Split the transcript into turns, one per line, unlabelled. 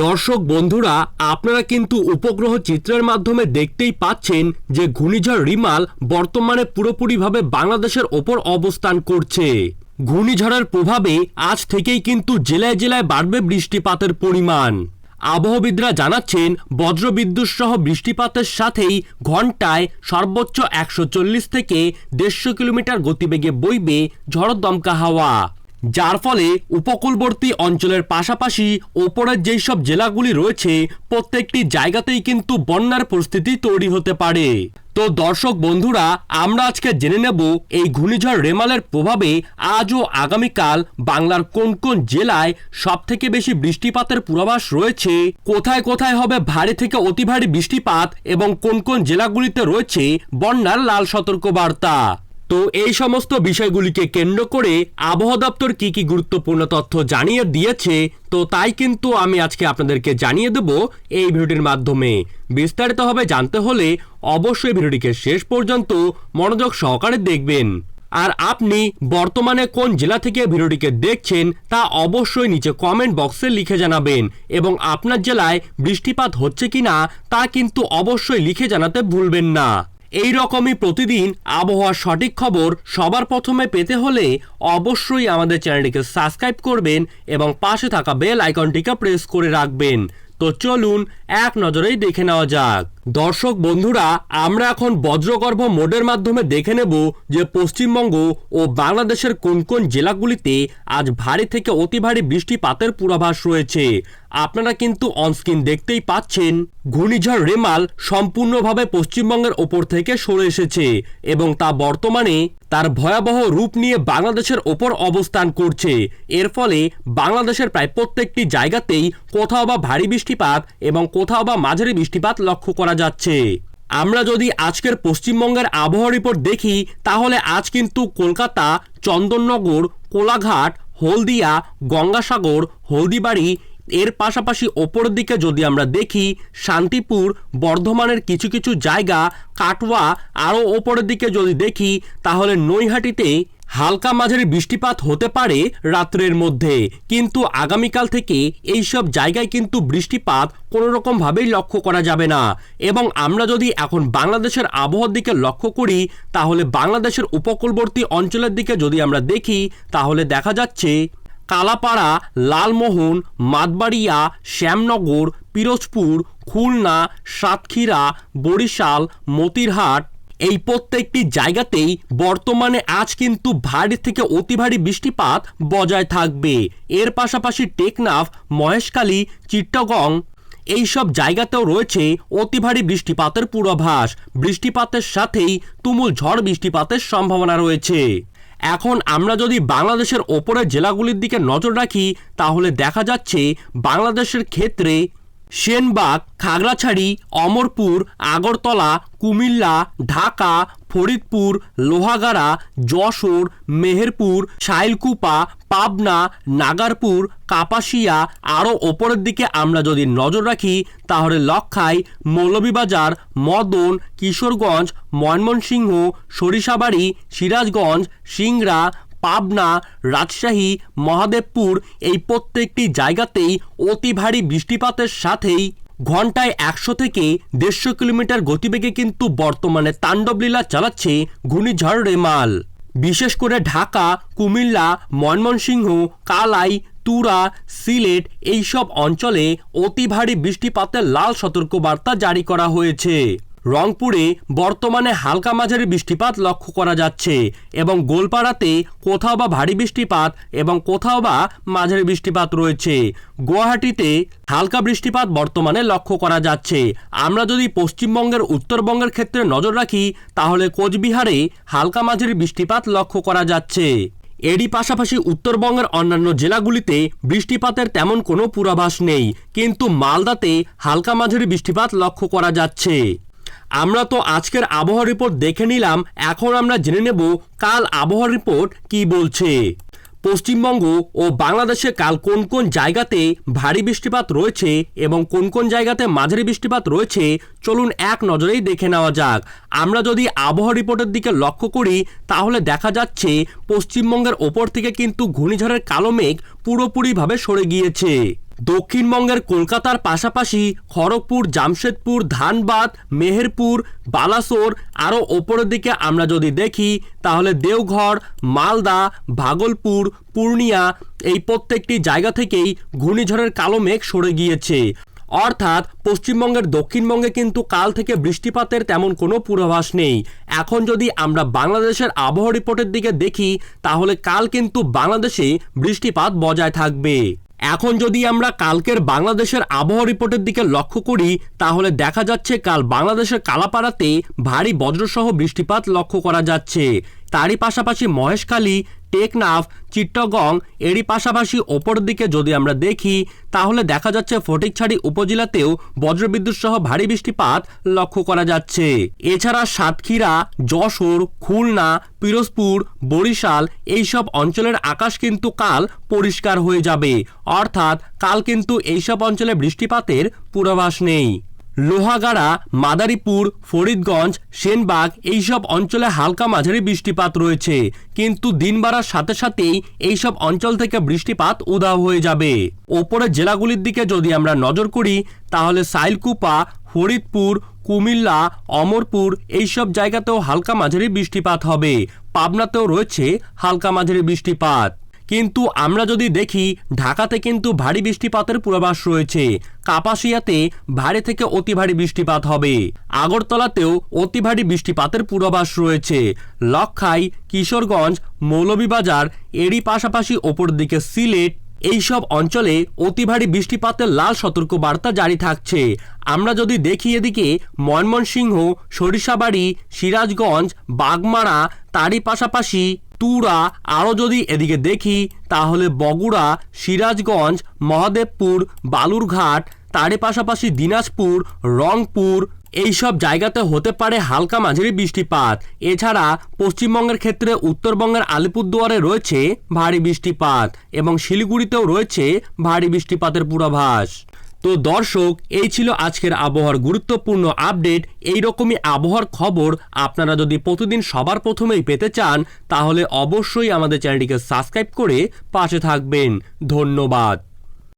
দর্শক বন্ধুরা, আপনারা কিন্তু উপগ্রহ চিত্রের মাধ্যমে দেখতেই পাচ্ছেন যে ঘূর্ণিঝড় রিমাল বর্তমানে পুরোপুরিভাবে বাংলাদেশের ওপর অবস্থান করছে। ঘূর্ণিঝড়ের প্রভাবে আজ থেকেই কিন্তু জেলায় জেলায় বাড়বে বৃষ্টিপাতের পরিমাণ। আবহবিদরা জানাচ্ছেন, বজ্রবিদ্যুৎ সহ বৃষ্টিপাতের সাথেই ঘন্টায় সর্বোচ্চ একশো চল্লিশ থেকে দেড়শো কিলোমিটার গতিবেগে বইবে ঝড় দমকা হাওয়া। যার ফলে উপকূলবর্তী অঞ্চলের পাশাপাশি ওপরের যেই সব জেলাগুলি রয়েছে, প্রত্যেকটি জায়গাতেই কিন্তু বন্যার পরিস্থিতি তৈরি হতে পারে। তো দর্শক বন্ধুরা, আমরা আজকে জেনে নেব এই ঘূর্ণিঝড় রেমালের প্রভাবে আজ ও আগামীকাল বাংলার কোন কোন জেলায় সব থেকে বেশি বৃষ্টিপাতের পূর্বাভাস রয়েছে, কোথায় কোথায় হবে ভারী থেকে অতি ভারী বৃষ্টিপাত এবং কোন কোন জেলাগুলিতে রয়েছে বন্যার লাল সতর্কবার্তা। তো এই সমস্ত বিষয়গুলিকে কেন্দ্র করে আবহাওয়া দপ্তর কি কি গুরুত্বপূর্ণ তথ্য জানিয়ে দিয়েছে, তো তাই কিন্তু আমি আজকে আপনাদেরকে জানিয়ে দেব এই ভিডিওটির মাধ্যমে। বিস্তারিতভাবে জানতে হলে অবশ্যই ভিডিওটিকে শেষ পর্যন্ত মনোযোগ সহকারে দেখবেন। আর আপনি বর্তমানে কোন জেলা থেকে ভিডিওটিকে দেখছেন, তা অবশ্যই নিচে কমেন্ট বক্সে লিখে জানাবেন। এবং আপনার জেলায় বৃষ্টিপাত হচ্ছে কিনা, তা কিন্তু অবশ্যই লিখে জানাতে ভুলবেন না। এই রকমই প্রতিদিন আবহাওয়ার সঠিক খবর সবার প্রথমে পেতে হলে অবশ্যই আমাদের চ্যানেলটিকে সাবস্ক্রাইব করবেন এবং পাশে থাকা বেল আইকনটিকে প্রেস করে রাখবেন। তো চলুন এক নজরেই দেখে নেওয়া যাক। দর্শক বন্ধুরা, আমরা এখন বজ্রগর্ভ মোডের মাধ্যমে দেখে নেব যে পশ্চিমবঙ্গ ও বাংলাদেশের কোন কোন জেলাগুলিতে আজ ভারী থেকে অতি ভারী বৃষ্টিপাতের পূর্বাভাস রয়েছে। আপনারা কিন্তু অনস্ক্রিন দেখতেই পাচ্ছেন, ঘূর্ণিঝড় রেমাল সম্পূর্ণভাবে পশ্চিমবঙ্গের ওপর থেকে সরে এসেছে এবং তা বর্তমানে তার ভয়াবহ রূপ নিয়ে বাংলাদেশের ওপর অবস্থান করছে। এর ফলে বাংলাদেশের প্রায় প্রত্যেকটি জায়গাতেই কোথাও বা ভারী বৃষ্টিপাত এবং কোথাও বা মাঝারি বৃষ্টিপাত লক্ষ্য করা যাচ্ছে। আমরা যদি আজকের পশ্চিমবঙ্গের আবহাওয়া রিপোর্ট দেখি, তাহলে আজ কিন্তু কলকাতা, চন্দননগর, কোলাঘাট, হলদিয়া, গঙ্গাসাগর, হলদিবাড়ি, এর পাশাপাশি ওপরের দিকে যদি আমরা দেখি, শান্তিপুর, বর্ধমানের কিছু কিছু জায়গা, কাটোয়া, আরও ওপরের দিকে যদি দেখি, তাহলে নৈহাটিতে হালকা মাঝারি বৃষ্টিপাত হতে পারে রাত্রের মধ্যে, কিন্তু আগামীকাল থেকে এই সব জায়গায় কিন্তু বৃষ্টিপাত কোনো রকমভাবেই লক্ষ্য করা যাবে না। এবং আমরা যদি এখন বাংলাদেশের আবহাওয়ার দিকে লক্ষ্য করি, তাহলে বাংলাদেশের উপকূলবর্তী অঞ্চলের দিকে যদি আমরা দেখি, তাহলে দেখা যাচ্ছে কালাপাড়া, লালমোহন, মাতবাড়িয়া, শ্যামনগর, পিরোজপুর, খুলনা, সাতক্ষীরা, বরিশাল, মতিরহাট এই প্রত্যেকটি জায়গাতেই বর্তমানে আজ কিন্তু ভারী থেকে অতি ভারী বৃষ্টিপাত বজায় থাকবে। এর পাশাপাশি টেকনাফ, মহেশখালী চিট্টগং এই সব জায়গাতেও রয়েছে অতি ভারী বৃষ্টিপাতের পূর্বাভাস। বৃষ্টিপাতের সাথেই তুমুল ঝড় বৃষ্টিপাতের সম্ভাবনা রয়েছে। এখন আমরা যদি বাংলাদেশের ওপরের জেলাগুলির দিকে নজর রাখি, তাহলে দেখা যাচ্ছে বাংলাদেশের ক্ষেত্রে সেনবাগ, খাগড়াছড়ি, অমরপুর, আগরতলা, কুমিল্লা, ঢাকা, ফরিদপুর, লোহাগাড়া, যশোর, মেহেরপুর, শাইলকুপা, পাবনা, নাগারপুর, কাপাসিয়া আরও ওপরের দিকে আমরা যদি নজর রাখি, তাহলে লক্ষাই মৌলভীবাজার, মদন, কিশোরগঞ্জ, ময়মনসিংহ, সরিষাবাড়ি, সিরাজগঞ্জ, সিংড়া পাবনা, রাজশাহী, মহাদেবপুর এই প্রত্যেকটি জায়গাতেই অতি ভারী বৃষ্টিপাতের সাথেই ঘন্টায় একশো থেকে দেড়শো কিলোমিটার গতিবেগে কিন্তু বর্তমানে তাণ্ডবলীলা চালাচ্ছে ঘূর্ণিঝড় রেমাল বিশেষ করে ঢাকা, কুমিল্লা, ময়মনসিংহ, কালাই, তুরা, সিলেট এইসব অঞ্চলে অতি ভারী বৃষ্টিপাতের লাল সতর্কবার্তা জারি করা হয়েছে। রংপুরে বর্তমানে হালকা মাঝারি বৃষ্টিপাত লক্ষ্য করা যাচ্ছে এবং গোলপাড়াতে কোথাও বা ভারী বৃষ্টিপাত এবং কোথাও বা মাঝারি বৃষ্টিপাত রয়েছে। গুয়াহাটিতে হালকা বৃষ্টিপাত বর্তমানে লক্ষ্য করা যাচ্ছে। আমরা যদি পশ্চিমবঙ্গের উত্তরবঙ্গের ক্ষেত্রে নজর রাখি, তাহলে কোচবিহারে হালকা মাঝারি বৃষ্টিপাত লক্ষ্য করা যাচ্ছে। এরই পাশাপাশি উত্তরবঙ্গের অন্যান্য জেলাগুলিতে বৃষ্টিপাতের তেমন কোনো পূর্বাভাস নেই, কিন্তু মালদাতে হালকা মাঝারি বৃষ্টিপাত লক্ষ্য করা যাচ্ছে। আমরা তো আজকের আবহাওয়া রিপোর্ট দেখে নিলাম, এখন আমরা জেনে নেব কাল আবহাওয়া রিপোর্ট কি বলছে। পশ্চিমবঙ্গ ও বাংলাদেশে কাল কোন কোন জায়গাতে ভারী বৃষ্টিপাত রয়েছে এবং কোন কোন জায়গাতে মাঝারি বৃষ্টিপাত রয়েছে, চলুন এক নজরেই দেখে নেওয়া যাক। আমরা যদি আবহাওয়া রিপোর্টের দিকে লক্ষ্য করি, তাহলে দেখা যাচ্ছে পশ্চিমবঙ্গের ওপর থেকে কিন্তু ঘূর্ণিঝড়ের কালো মেঘ পুরোপুরিভাবে সরে গিয়েছে। দক্ষিণবঙ্গের কলকাতার পাশাপাশি খড়গপুর, জামশেদপুর, ধানবাদ, মেহেরপুর, বালাসোর, আরও ওপরের দিকে আমরা যদি দেখি, তাহলে দেওঘর, মালদা, ভাগলপুর, পূর্ণিয়া এই প্রত্যেকটি জায়গা থেকেই ঘূর্ণিঝড়ের কালো মেঘ সরে গিয়েছে। অর্থাৎ পশ্চিমবঙ্গের দক্ষিণবঙ্গে কিন্তু কাল থেকে বৃষ্টিপাতের তেমন কোনো পূর্বাভাস নেই। এখন যদি আমরা বাংলাদেশের আবহাওয়া রিপোর্টের দিকে দেখি, তাহলে কাল কিন্তু বাংলাদেশে বৃষ্টিপাত বজায় থাকবে। এখন যদি আমরা কালকের বাংলাদেশের আবহাওয়া রিপোর্টের দিকে লক্ষ্য করি, তাহলে দেখা যাচ্ছে কাল বাংলাদেশের কালাপাড়াতে ভারী বজ্রসহ বৃষ্টিপাত লক্ষ্য করা যাচ্ছে। তারই পাশাপাশি মহেশখালী টেকনাফ, চিট্টগং, এরই পাশাপাশি ওপর দিকে যদি আমরা দেখি, তাহলে দেখা যাচ্ছে ফটিকছড়ি উপজেলাতেও বজ্রবিদ্যুৎ সহ ভারী বৃষ্টিপাত লক্ষ্য করা যাচ্ছে। এছাড়া সাতক্ষীরা, যশোর, খুলনা, পিরোজপুর, বরিশাল এইসব অঞ্চলের আকাশ কিন্তু কাল পরিষ্কার হয়ে যাবে। অর্থাৎ কাল কিন্তু এইসব অঞ্চলে বৃষ্টিপাতের পূর্বাভাস নেই। লোহাগাড়া, মাদারীপুর, ফরিদগঞ্জ, সেনবাগ এইসব অঞ্চলে হালকা মাঝারি বৃষ্টিপাত রয়েছে। কিন্তু দিন বাড়ার সাথে সাথেই এইসব অঞ্চল থেকে বৃষ্টিপাত উধাও হয়ে যাবে। ওপরের জেলাগুলির দিকে যদি আমরা নজর করি, তাহলে সাইলকুপা, ফরিদপুর, কুমিল্লা, অমরপুর এইসব জায়গাতেও হালকা মাঝারি বৃষ্টিপাত হবে। পাবনাতেও রয়েছে হালকা মাঝারি বৃষ্টিপাত। কিন্তু আমরা যদি দেখি, ঢাকাতে কিন্তু ভারী বৃষ্টিপাতের পূর্বাভাস রয়েছে। কাপাসিয়াতে ভারী থেকে অতি ভারী বৃষ্টিপাত হবে। আগরতলাতেও অতি ভারী বৃষ্টিপাতের পূর্বাভাস রয়েছে। লক্ষাই কিশোরগঞ্জ, মৌলভীবাজার, এরই পাশাপাশি ওপর দিকে সিলেট, এইসব অঞ্চলে অতি ভারী বৃষ্টিপাতের লাল সতর্ক বার্তা জারি থাকছে। আমরা যদি দেখি এদিকে, ময়মনসিংহ, সরিষাবাড়ি, সিরাজগঞ্জ, বাগমারা, তারই পাশাপাশি তুরা আরও যদি এদিকে দেখি, তাহলে বগুড়া, সিরাজগঞ্জ, মহাদেবপুর, বালুরঘাট, তারই পাশাপাশি দিনাজপুর, রংপুর, এইসব জায়গাতে হতে পারে হালকা মাঝারি বৃষ্টিপাত। এছাড়া পশ্চিমবঙ্গের ক্ষেত্রে উত্তরবঙ্গের আলিপুরদুয়ারে রয়েছে ভারী বৃষ্টিপাত এবং শিলিগুড়িতেও রয়েছে ভারী বৃষ্টিপাতের পূর্বাভাস। তো দর্শক, এই ছিল আজকের আবহাওয়ার গুরুত্বপূর্ণ আপডেট। এই রকমই আবহাওয়ার খবর আপনারা যদি প্রতিদিন সবার প্রথমেই পেতে চান, তাহলে অবশ্যই আমাদের চ্যানেলটিকে সাবস্ক্রাইব করে পাশে থাকবেন। ধন্যবাদ।